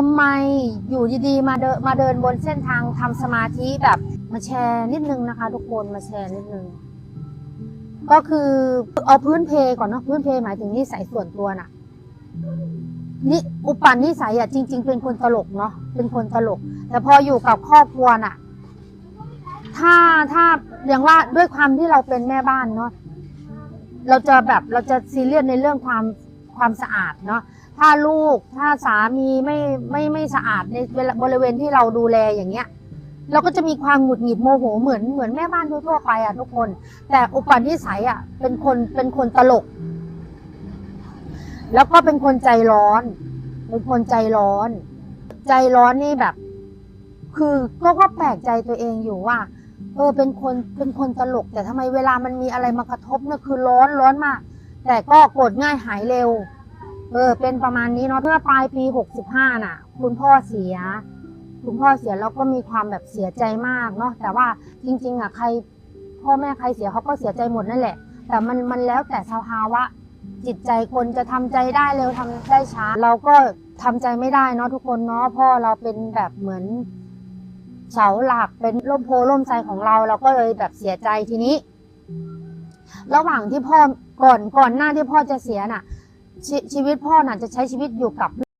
ทำไมอยู่ดีๆมาเดินมาเดินบนเส้นทางทำสมาธิแบบมาแชร์นิดนึงนะคะ ทุกคนมาแชร์นิดนึงก็คือเอาพื้นเพก่อนเนาะพื้นเพหมายถึงนิสัยส่วนตัวน่ะนี่อุปนิสัยอะจริง ๆ เป็นคนตลกเนาะเป็นคนตลก แต่พออยู่กับครอบครัวน่ะ ถ้าถ้าอย่างว่าด้วยความที่เราเป็นแม่บ้านเนาะเราจะแบบเราจะซีเรียสในเรื่องความ ความสะอาดเนาะถ้าลูกถ้าสามีไม่ไม่ไม่สะอาดในบริเวณที่เราดูแลอย่างเงี้ย เราก็จะมีความหงุดหงิดโมโหเหมือนเหมือนแม่บ้านทั่วไปอะทุกคน แต่อุปนิสัยอะเป็นคนเป็นคนตลก แล้วก็เป็นคนใจร้อนเป็นคนใจร้อน ใจร้อนนี่แบบ คือก็ก็แปลกใจตัวเองอยู่ว่า เออเป็นคนเป็นคนตลก แต่ทำไมเวลามันมีอะไรมากระทบเนี่ยคือร้อนร้อนมาก แต่ก็โกรธง่ายหายเร็ว เออ เป็นประมาณนี้เนาะเมื่อปลายปีหกสิบห้าน่ะ คุณพ่อเสีย คุณพ่อเสียแล้วก็มีความแบบเสียใจมากเนาะ แต่ว่าจริง ๆ อะใคร พ่อแม่ใครเสียเขาก็เสียใจหมดนั่นแหละ แต่มันมันแล้วแต่สภาวะจิตใจคนจะทำใจได้เร็วทำได้ช้า เราก็ทำใจไม่ได้เนาะทุกคนเนาะพ่อเราเป็นแบบเหมือนเสาหลักเป็นร่มโพล่มไทรของเรา เราก็เลยแบบเสียใจทีนี้ ระหว่างที่พ่อก่อนก่อนหน้าที่พ่อจะเสียน่ะชชีวิตพ่อน่ะจะใช้ชีวิตอยู่กับ